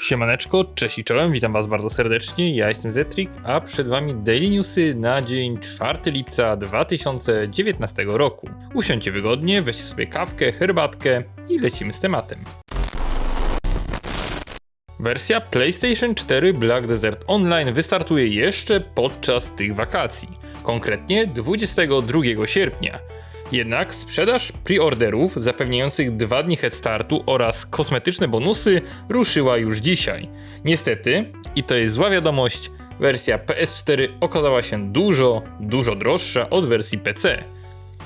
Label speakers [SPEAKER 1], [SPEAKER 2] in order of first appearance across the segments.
[SPEAKER 1] Siemaneczko, cześć i czołem, witam was bardzo serdecznie, ja jestem Zetrik, a przed wami Daily Newsy na dzień 4 lipca 2019 roku. Usiądźcie wygodnie, weźcie sobie kawkę, herbatkę i lecimy z tematem. Wersja PlayStation 4 Black Desert Online wystartuje jeszcze podczas tych wakacji, konkretnie 22 sierpnia. Jednak sprzedaż preorderów zapewniających dwa dni head startu oraz kosmetyczne bonusy ruszyła już dzisiaj. Niestety, i to jest zła wiadomość, wersja PS4 okazała się dużo, dużo droższa od wersji PC.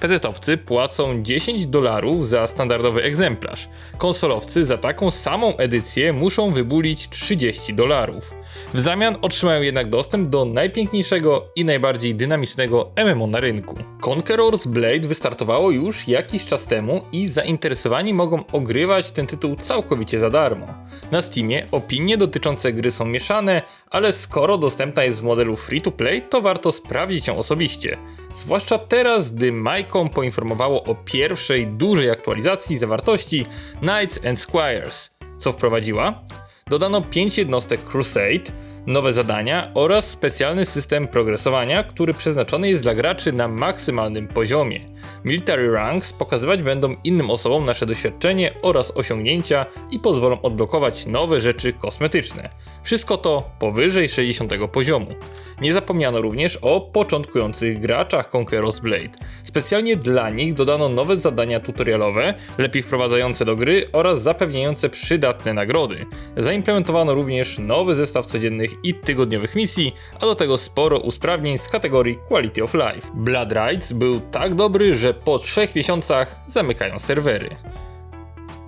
[SPEAKER 1] PC-towcy płacą 10 dolarów za standardowy egzemplarz. Konsolowcy za taką samą edycję muszą wybulić 30 dolarów. W zamian otrzymają jednak dostęp do najpiękniejszego i najbardziej dynamicznego MMO na rynku. Conqueror's Blade wystartowało już jakiś czas temu i zainteresowani mogą ogrywać ten tytuł całkowicie za darmo. Na Steamie opinie dotyczące gry są mieszane, ale skoro dostępna jest w modelu free to play, to warto sprawdzić ją osobiście. Zwłaszcza teraz, gdy Mycom poinformowało o pierwszej dużej aktualizacji zawartości Knights and Squires. Co wprowadziła? Dodano 5 jednostek Crusade, nowe zadania oraz specjalny system progresowania, który przeznaczony jest dla graczy na maksymalnym poziomie. Military Ranks pokazywać będą innym osobom nasze doświadczenie oraz osiągnięcia i pozwolą odblokować nowe rzeczy kosmetyczne. Wszystko to powyżej 60 poziomu. Nie zapomniano również o początkujących graczach Conqueror's Blade. Specjalnie dla nich dodano nowe zadania tutorialowe, lepiej wprowadzające do gry oraz zapewniające przydatne nagrody. Zaimplementowano również nowy zestaw codziennych i tygodniowych misji, a do tego sporo usprawnień z kategorii Quality of Life. Blood Rides był tak dobry, że po 3 miesiącach zamykają serwery.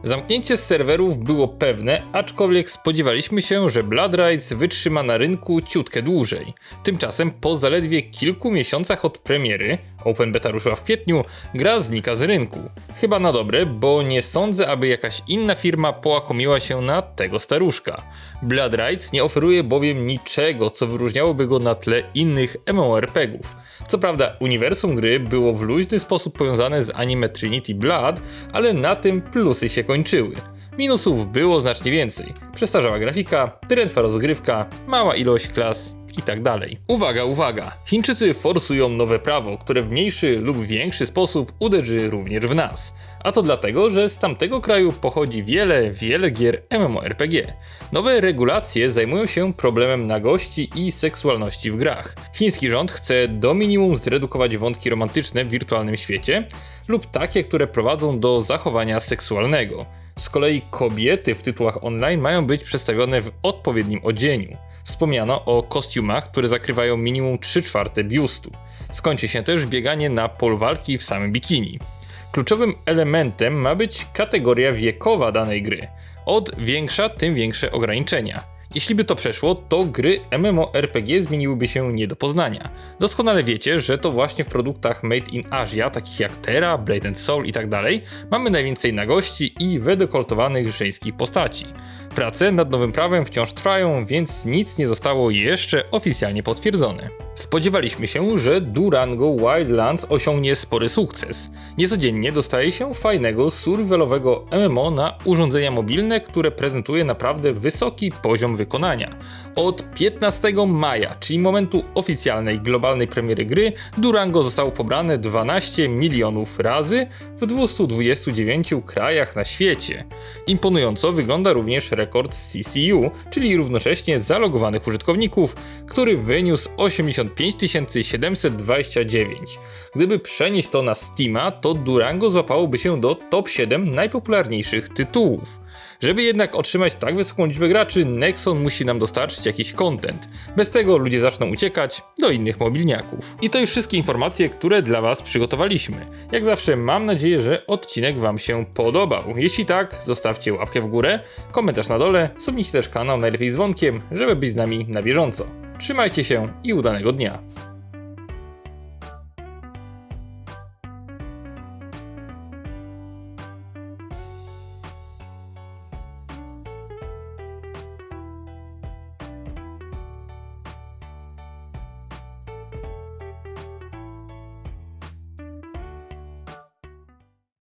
[SPEAKER 1] Zamknięcie serwerów było pewne, aczkolwiek spodziewaliśmy się, że Blood Rides wytrzyma na rynku ciutkę dłużej. Tymczasem po zaledwie kilku miesiącach od premiery, Open Beta ruszyła w kwietniu, gra znika z rynku. Chyba na dobre, bo nie sądzę, aby jakaś inna firma połakomiła się na tego staruszka. Blood nie oferuje bowiem niczego, co wyróżniałoby go na tle innych MMORPGów. Co prawda, uniwersum gry było w luźny sposób powiązane z anime Trinity Blood, ale na tym plusy się kończyły. Minusów było znacznie więcej. Przestarzała grafika, drętwa rozgrywka, mała ilość klas i tak dalej. Uwaga, uwaga! Chińczycy forsują nowe prawo, które w mniejszy lub większy sposób uderzy również w nas. A to dlatego, że z tamtego kraju pochodzi wiele, wiele gier MMORPG. Nowe regulacje zajmują się problemem nagości i seksualności w grach. Chiński rząd chce do minimum zredukować wątki romantyczne w wirtualnym świecie lub takie, które prowadzą do zachowania seksualnego. Z kolei kobiety w tytułach online mają być przedstawione w odpowiednim odzieniu. Wspomniano o kostiumach, które zakrywają minimum 3 czwarte biustu. Skończy się też bieganie na pol walki w samym bikini. Kluczowym elementem ma być kategoria wiekowa danej gry. Od większa, tym większe ograniczenia. Jeśli by to przeszło, to gry MMORPG zmieniłyby się nie do poznania. Doskonale wiecie, że to właśnie w produktach made in Asia, takich jak Terra, Blade and Soul i tak mamy najwięcej nagości i wydekoltowanych żeńskich postaci. Prace nad nowym prawem wciąż trwają, więc nic nie zostało jeszcze oficjalnie potwierdzone. Spodziewaliśmy się, że Durango Wildlands osiągnie spory sukces. Niecodziennie dostaje się fajnego, survivalowego MMO na urządzenia mobilne, które prezentuje naprawdę wysoki poziom wykonania. Od 15 maja, czyli momentu oficjalnej globalnej premiery gry, Durango zostało pobrane 12 milionów razy w 229 krajach na świecie. Imponująco wygląda również rekord CCU, czyli równocześnie zalogowanych użytkowników, który wyniósł 85 729. Gdyby przenieść to na Steama, to Durango złapałoby się do top 7 najpopularniejszych tytułów. Żeby jednak otrzymać tak wysoką liczbę graczy, Nexon musi nam dostarczyć jakiś content. Bez tego ludzie zaczną uciekać do innych mobilniaków. I to już wszystkie informacje, które dla Was przygotowaliśmy. Jak zawsze mam nadzieję, że odcinek Wam się podobał. Jeśli tak, zostawcie łapkę w górę, komentarz na dole, subnijcie też kanał najlepiej z dzwonkiem, żeby być z nami na bieżąco. Trzymajcie się i udanego dnia.